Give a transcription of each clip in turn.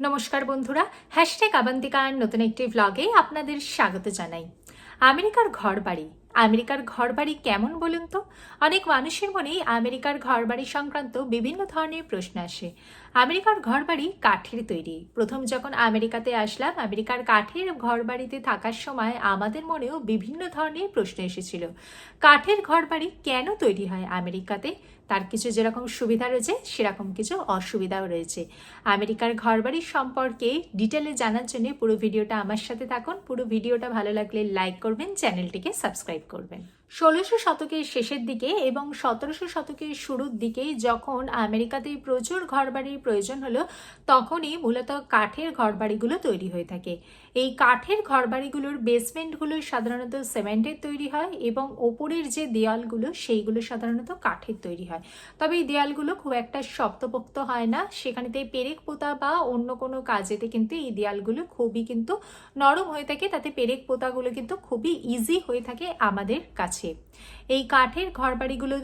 নমস্কার বন্ধুরা হ্যাশট্যাগ আবান্তিকার নতুন একটি ভ্লগে আপনাদের স্বাগত জানাই। আমেরিকার ঘরবাড়ি আমেরিকার ঘরবাড়ি কেমন বলুন তো? অনেক মানুষের মনেই আমেরিকার ঘরবাড়ি সংক্রান্ত বিভিন্ন ধরনের প্রশ্ন আসে। আমেরিকার ঘরবাড়ি কাঠের তৈরি। প্রথম যখন আমেরিকাতে আসলাম, আমেরিকার কাঠের ঘরবাড়িতে থাকার সময় আমাদের মনেও বিভিন্ন ধরনের প্রশ্ন এসেছিল। কাঠের ঘরবাড়ি কেন তৈরি হয় আমেরিকাতে? তার কিছু যেরকম সুবিধা রয়েছে, সেরকম কিছু অসুবিধাও রয়েছে। আমেরিকার ঘরবাড়ি সম্পর্কে ডিটেলে জানার জন্য পুরো ভিডিওটা আমার সাথে থাকুন। পুরো ভিডিওটা ভালো লাগলে লাইক করবেন চ্যানেলটিকে সাবস্ক্রাইব করবেন। ষোলোশো শতকের শেষের দিকে এবং সতেরোশো শতকের শুরুর দিকে যখন আমেরিকাতে প্রচুর ঘরবাড়ির প্রয়োজন হলো, তখনই মূলত কাঠের ঘরবাড়িগুলো তৈরি হয়ে থাকে। এই কাঠের ঘরবাড়িগুলোর বেসমেন্টগুলো সাধারণত সিমেন্টের তৈরি হয় এবং ওপরের যে দেয়ালগুলো, সেইগুলো সাধারণত কাঠের তৈরি হয়। তবে এই দেয়ালগুলো খুব একটা শক্তপোক্ত হয় না। সেখানেতে পেরেক পোতা বা অন্য কোনো কাজেতে কিন্তু এই দেয়ালগুলো খুবই কিন্তু নরম হয়ে থাকে। তাতে পেরেক পোতাগুলো কিন্তু খুবই ইজি হয়ে থাকে আমাদের কাছে। এই কাঠের ঘরবাড়িগুলো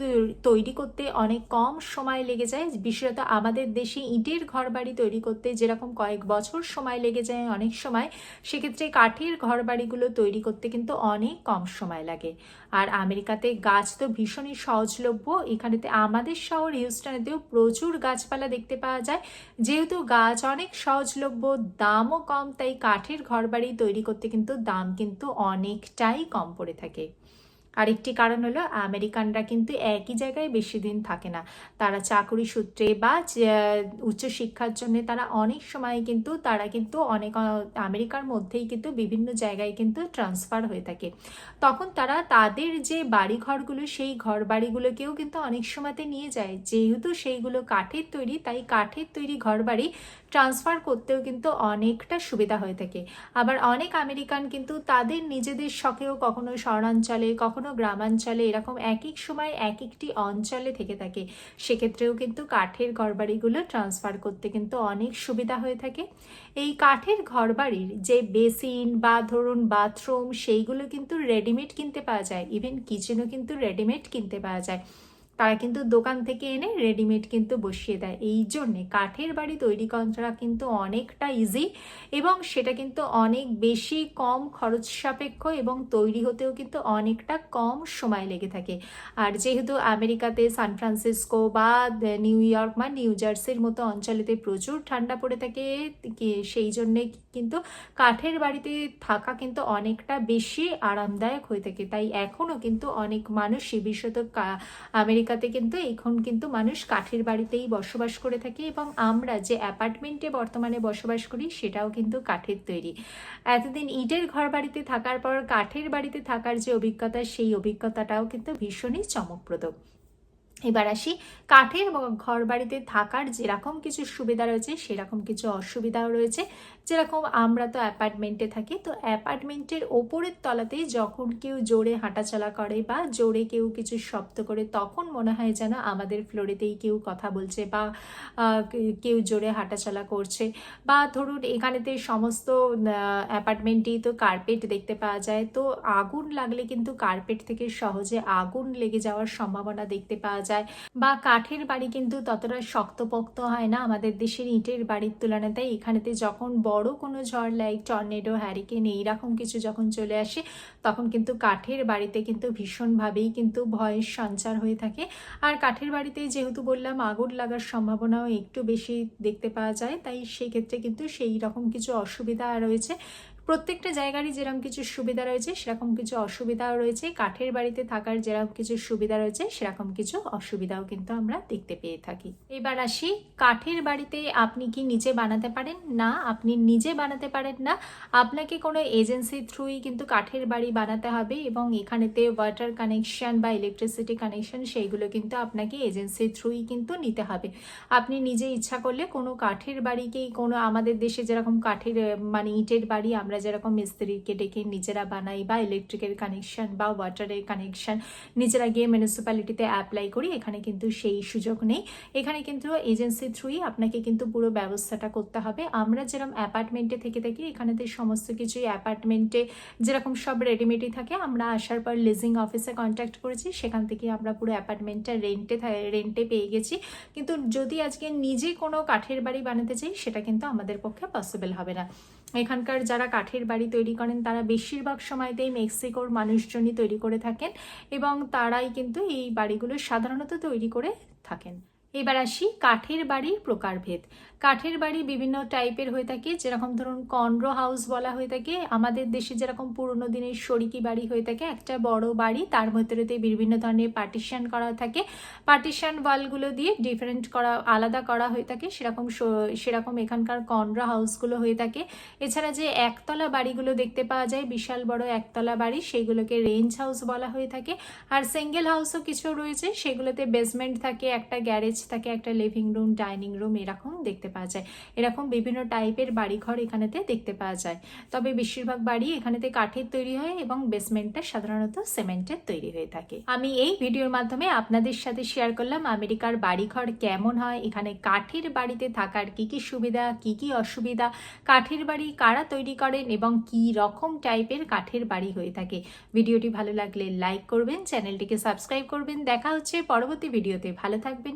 তৈরি করতে অনেক কম সময় লেগে যায়। বিশেষত আমাদের দেশে ইটের ঘরবাড়ি তৈরি করতে যেরকম কয়েক বছর সময় লেগে যায় অনেক সময়, সেক্ষেত্রে কাঠের ঘরবাড়িগুলো তৈরি করতে কিন্তু অনেক কম সময় লাগে। আর আমেরিকাতে গাছ তো ভীষণই সহজলভ্য। এখানেতে আমাদের শহর হিউস্টনেতেও প্রচুর গাছপালা দেখতে পাওয়া যায়। যেহেতু গাছ অনেক সহজলভ্য, দামও কম, তাই কাঠের ঘরবাড়ি তৈরি করতে কিন্তু দাম কিন্তু অনেকটাই কম পড়ে থাকে। আরেকটি কারণ হলো, আমেরিকানরা কিন্তু একই জায়গায় বেশি দিন থাকে না। তারা চাকরি সূত্রে বা উচ্চশিক্ষার জন্য তারা অনেক সময় কিন্তু, তারা কিন্তু অনেক, আমেরিকার মধ্যেই কিন্তু বিভিন্ন জায়গায় কিন্তু ট্রান্সফার হয়ে থাকে। তখন তারা তাদের যে বাড়িঘরগুলো, সেই ঘর বাড়িগুলোকেও কিন্তু অনেক সময়তে নিয়ে যায়। যেহেতু সেইগুলো কাঠের তৈরি, তাই কাঠের তৈরি ঘর বাড়ি ট্রান্সফার করতেও কিন্তু অনেকটা সুবিধা হয়ে থাকে। আবার অনেক আমেরিকান কিন্তু তাদের নিজেদের শখেও কখনো শহরাঞ্চলে কখনো গ্রামাঞ্চলে এরকম এক এক সময় এক একটি অঞ্চলে থেকে থাকে। সেক্ষেত্রেও কিন্তু কাঠের ঘরবাড়িগুলো ট্রান্সফার করতে কিন্তু অনেক সুবিধা হয়ে থাকে। এই কাঠের ঘরবাড়ির যে বেসিন বা ধরুন বাথরুম সেইগুলো কিন্তু রেডিমেড কিনতে পাওয়া যায়। ইভেন কিচেনও কিন্তু রেডিমেড কিনতে পাওয়া যায়। তারা কিন্তু দোকান থেকে এনে রেডিমেড কিন্তু বসিয়ে দেয়। এই জন্যে কাঠের বাড়ি তৈরি করা কিন্তু অনেকটা ইজি এবং সেটা কিন্তু অনেক বেশি কম খরচ সাপেক্ষ এবং তৈরি হতেও কিন্তু অনেকটা কম সময় লেগে থাকে। আর যেহেতু আমেরিকাতে সান ফ্রান্সিসকো বা নিউ ইয়র্ক বা নিউ জার্সির মতো অঞ্চলেতে প্রচুর ঠান্ডা পড়ে থাকে সেই জন্যে কিন্তু কাঠের বাড়িতে থাকা কিন্তু অনেকটা বেশি আরামদায়ক হয়ে থাকে। তাই এখনও কিন্তু অনেক মানুষই বিশেষত আমেরিকা আমেরিকাতে কিন্তু এখন কিন্তু মানুষ কাঠের বাড়িতেই বসবাস করে থাকে এবং আমরা যে অ্যাপার্টমেন্টে বর্তমানে বসবাস করি সেটাও কিন্তু কাঠের তৈরি। এতদিন ইটের ঘর বাড়িতে থাকার পর কাঠের বাড়িতে থাকার যে অভিজ্ঞতা, সেই অভিজ্ঞতাটাও কিন্তু ভীষণই চমকপ্রদ। এবার আসি কাঠের ঘর বাড়িতে থাকার যেরকম কিছু সুবিধা রয়েছে, সেরকম কিছু অসুবিধাও রয়েছে। যেরকম আমরা তো অ্যাপার্টমেন্টে থাকি, তো অ্যাপার্টমেন্টের ওপরের তলাতেই যখন কেউ জোরে হাঁটাচলা করে বা জোরে কেউ কিছু শব্দ করে, তখন মনে হয় যেন আমাদের ফ্লোরেতেই কেউ কথা বলছে বা কেউ জোরে হাঁটাচলা করছে। বা ধরুন এখানেতে সমস্ত অ্যাপার্টমেন্টেই তো কার্পেট দেখতে পাওয়া যায়, তো আগুন লাগলে কিন্তু কার্পেট থেকে সহজে আগুন লেগে যাওয়ার সম্ভাবনা দেখতে পাওয়া যায়। বা কাঠের বাড়ি কিন্তু ততটা শক্তপোক্ত হয় না। আমাদের দেশের ইটের বাড়ির তুলনায় তাই এখানেতে যখন বড় কোনো ঝড় লাইক টর্নেডো হ্যারিকেন এইরকম কিছু যখন চলে আসে, তখন কিন্তু কাঠের বাড়িতে কিন্তু ভীষণভাবেই কিন্তু ভয়ের সঞ্চার হয়ে থাকে। আর কাঠের বাড়িতে যেহেতু বললাম আগুন লাগার সম্ভাবনাও একটু বেশি দেখতে পাওয়া যায়, তাই সেক্ষেত্রে কিন্তু সেই রকম কিছু অসুবিধা রয়েছে। প্রত্যেকটা জায়গারই যেরকম কিছু সুবিধা রয়েছে, সেরকম কিছু অসুবিধাও রয়েছে। কাঠের বাড়িতে থাকার যেরকম কিছু সুবিধা রয়েছে, সেরকম কিছু অসুবিধাও কিন্তু আমরা দেখতে পেয়ে থাকি। এবার আসি, কাঠের বাড়িতে আপনি কি নিজে বানাতে পারেন? না, আপনি নিজে বানাতে পারেন না। আপনাকে কোনো এজেন্সি থ্রুই কিন্তু কাঠের বাড়ি বানাতে হবে এবং এখানেতে ওয়াটার কানেকশন বা ইলেকট্রিসিটি কানেকশন সেইগুলো কিন্তু আপনাকে এজেন্সি থ্রুই কিন্তু নিতে হবে। আপনি নিজে ইচ্ছা করলে কোনো কাঠের বাড়িকেই কোনো আমাদের দেশে যেরকম কাঠের মানে ইটের বাড়ি আমরা যেরকম মিস্ত্রিকে ডেকে নিজেরা বানাই বা ইলেকট্রিকের কানেকশন বা ওয়াটারের কানেকশন নিজেরা গিয়ে মিউনিসিপ্যালিটিতে অ্যাপ্লাই করি, এখানে কিন্তু সেই সুযোগ নেই। এখানে কিন্তু এজেন্সি থ্রুই আপনাকে কিন্তু পুরো ব্যবস্থাটা করতে হবে। আমরা যেরকম অ্যাপার্টমেন্টে থেকে থাকি, এখানেতে সমস্ত কিছুই অ্যাপার্টমেন্টে যেরকম সব রেডিমেডই থাকে, আমরা আসার পর লিজিং অফিসে কন্ট্যাক্ট করেছি, সেখান থেকে আমরা পুরো অ্যাপার্টমেন্টটা রেন্টে রেন্টে পেয়ে গেছি। কিন্তু যদি আজকে নিজে কোনো কাঠের বাড়ি বানাতে চাই, সেটা কিন্তু আমাদের পক্ষে পসিবল হবে না। এখানকার যারা কাঠের বাড়ি তৈরি করেন। তারা বেশিরভাগ সময়তেই মেক্সিকোর মানুষজনই তৈরি করে থাকেন এবং তারাই কিন্তু এই বাড়িগুলো সাধারণত তৈরি করে থাকেন। এবার আসি কাঠের বাড়ির প্রকারভেদ। কাঠের বাড়ি বিভিন্ন টাইপের হয়ে থাকে, যেরকম ধরুন কন্ড্রো হাউস বলা হয়ে থাকে। আমাদের দেশে যেরকম পুরনো দিনের শরিকি বাড়ি হয়ে থাকে, একটা বড় বাড়ি, তার ভেতরেতে বিভিন্ন ধরনের পার্টিশন করা থাকে। পার্টিশন ওয়ালগুলো দিয়ে ডিফারেন্ট করা, আলাদা করা হয়ে থাকে, সেরকম সেরকম এখানকার কন্ড্রা হাউসগুলো হয়ে থাকে। এছাড়া যে একতলা বাড়িগুলো দেখতে পাওয়া যায়, বিশাল বড় একতলা বাড়ি, সেগুলোকে রেঞ্জ হাউস বলা হয়ে থাকে। আর সিঙ্গেল হাউসও কিছু রয়েছে, সেগুলোতে বেসমেন্ট থাকে, একটা গ্যারেজ থাকে একটা লিভিং রুম ডাইনিং রুম এরকম দেখতে পাওয়া যায়। এরকম বিভিন্ন টাইপের বাড়িঘর এখানেতে দেখতে পাওয়া যায়। তবে বেশিরভাগ বাড়ি এখানেতে কাঠের তৈরি হয় এবং বেসমেন্টটা সাধারণত সিমেন্টের তৈরি হয়ে থাকে। আমি এই ভিডিওর মাধ্যমে আপনাদের সাথে শেয়ার করলাম আমেরিকার বাড়িঘর কেমন হয়, এখানে কাঠের বাড়িতে থাকার কি কি সুবিধা, কি কি অসুবিধা, কাঠের বাড়ি কারা তৈরি করেন এবং কি রকম টাইপের কাঠের বাড়ি হয়ে থাকে। ভিডিওটি ভালো লাগলে লাইক করবেন চ্যানেলটিকে সাবস্ক্রাইব করবেন। দেখা হচ্ছে পরবর্তী ভিডিওতে ভালো থাকবেন